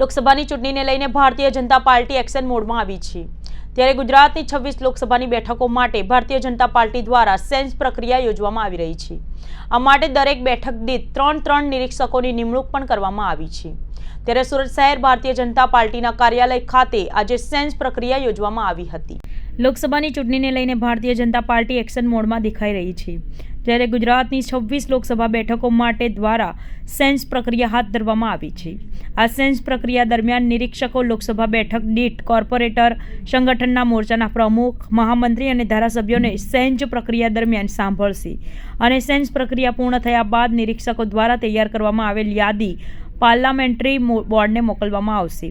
લોકસભાની ચૂંટણીને લઈને ભારતીય જનતા પાર્ટી એક્શન મોડમાં આવી છે. ત્યારે ગુજરાતની છવ્વીસ લોકસભાની બેઠકો માટે ભારતીય જનતા પાર્ટી દ્વારા સેન્સ પ્રક્રિયા યોજવામાં આવી રહી છે. આ માટે દરેક બેઠક દીઠ ત્રણ ત્રણ નિરીક્ષકોની નિમણૂક પણ કરવામાં આવી છે. ત્યારે સુરત શહેર ભારતીય જનતા પાર્ટીના કાર્યાલય ખાતે આજે સેન્સ પ્રક્રિયા યોજવામાં આવી હતી. લોકસભાની ચૂંટણીને લઈને ભારતીય જનતા પાર્ટી એક્શન મોડમાં દેખાઈ રહી છે. જ્યારે ગુજરાતની છવ્વીસ લોકસભા બેઠકો માટે દ્વારા સેન્સ પ્રક્રિયા હાથ ધરવામાં આવી છે. આ સેન્સ પ્રક્રિયા દરમિયાન નિરીક્ષકો, લોકસભા બેઠક દીઠ કોર્પોરેટર, સંગઠનના મોરચાના પ્રમુખ, મહામંત્રી અને ધારાસભ્યોને સેન્સ પ્રક્રિયા દરમિયાન સાંભળશે. અને સેન્સ પ્રક્રિયા પૂર્ણ થયા બાદ નિરીક્ષકો દ્વારા તૈયાર કરવામાં આવેલ યાદી પાર્લામેન્ટરી બોર્ડને મોકલવામાં આવશે.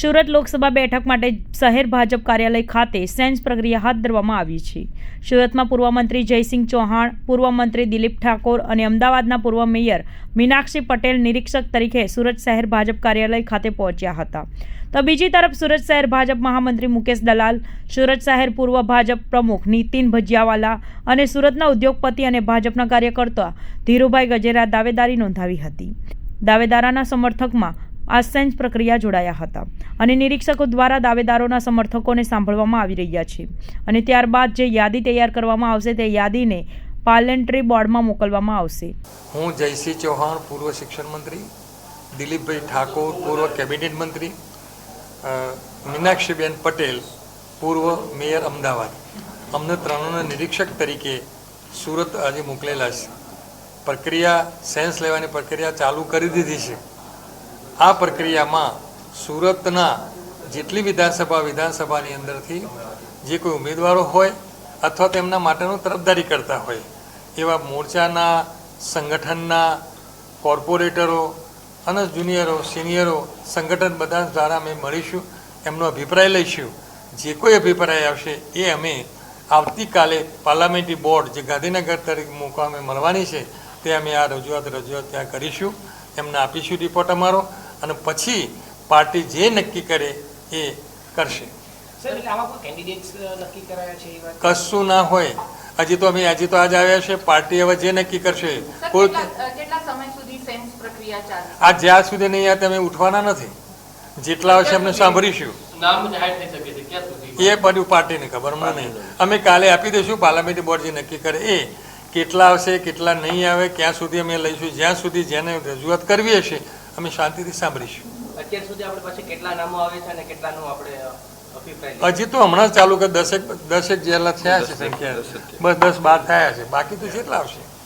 સુરત લોકસભા બેઠક માટે શહેર ભાજપ કાર્યાલય ખાતે સેન્સ પ્રક્રિયા હાથ ધરવામાં આવી છે. સુરતમાં પૂર્વ મંત્રી જયસિંહ ચૌહાણ, પૂર્વ મંત્રી દિલીપ ઠાકોર અને અમદાવાદના પૂર્વ મેયર મીનાક્ષી પટેલ નિરીક્ષક તરીકે સુરત શહેર ભાજપ કાર્યાલય ખાતે પહોંચ્યા હતા. તો બીજી તરફ સુરત શહેર ભાજપ મહામંત્રી મુકેશ દલાલ, સુરત શહેર પૂર્વ ભાજપ પ્રમુખ નીતિન ભજીયાવાલા અને સુરતના ઉદ્યોગપતિ અને ભાજપના કાર્યકર્તા ધીરુભાઈ ગજેરા દાવેદારી નોંધાવી હતી. દાવેદારાના સમર્થકમાં આ સેન્સ પ્રક્રિયા જોડાયા હતા અને નિરીક્ષકો દ્વારા દાવેદારોના સમર્થકોને સાંભળવામાં આવી રહ્યા છે. અને ત્યારબાદ જે યાદી તૈયાર કરવામાં આવશે તે યાદીને પાર્લેન્ટરી બોર્ડમાં મોકલવામાં આવશે. હું જયસિંહ ચૌહાણ, પૂર્વ શિક્ષણ મંત્રી, દિલીપભાઈ ઠાકોર, પૂર્વ કેબિનેટ મંત્રી મીનાક્ષીબેન પટેલ, પૂર્વ મેયર અમદાવાદ. અમને ત્રણોના નિરીક્ષક તરીકે સુરત આજે મોકલેલા છે. પ્રક્રિયા સેન્સ લેવાની પ્રક્રિયા ચાલુ કરી દીધી છે. આ પ્રક્રિયામાં સુરતના જેટલી વિધાનસભા, વિધાનસભાની અંદરથી જે કોઈ ઉમેદવારો હોય અથવા તેમના માટેનું તરફદારી કરતા હોય, એવા મોરચાના, સંગઠનના કોર્પોરેટરો અને જુનિયરો, સિનિયરો, સંગઠન બધા દ્વારા અમે મળીશું, એમનો અભિપ્રાય લઈશું. જે કોઈ અભિપ્રાય આવશે એ અમે આવતીકાલે પાર્લામેન્ટરી બોર્ડ, જે ગાંધીનગર તરીકે મૂકવા અમે મળવાની છે તે અમે આ રજૂઆત રજૂઆત ત્યાં કરીશું. એમને આપીશું રિપોર્ટ અમારો અને પછી પાર્ટી જે નક્કી કરે એ કરશે. સર એટલે આમાં કોઈ કેન્ડિડેટ્સ નક્કી કરાયા છે એ વાત? કશું ના હોય. હજી તો અમે હજી તો આજ આવ્યા છે. પાર્ટી હવે જે નક્કી કરશે કોઈ કેટલા અ, કેટલા સમય સુધી સેન્સ પ્રક્રિયા ચાલશે આ જ્યાં સુધી નહીં આ તમે ઉઠવાના નથી. જેટલા હશે અમને સાંભળીશું. એ બધું પાર્ટીને ખબર મને નહીં. અમે કાલે આપી દઈશું પાર્લામેન્ટરી બોર્ડ જે નક્કી કરે એ. કેટલા આવશે કેટલા નહીં આવે ક્યાં સુધી અમે લઈશું જ્યાં સુધી જેને રજૂઆત કરવી હશે અમે શાંતિથી સાંભળીશું. અત્યાર સુધી આપણે પાસે કેટલા નામો આવે છે અને કેટલાનો આપણે અ, અભિપ્રાય લઈએ? હજી તો હમણાં જ ચાલુ કે દસેક દસેક જેટલા થયા છે સંખ્યા. બસ દસ બાર થયા છે. બાકી તો કેટલા આવશે.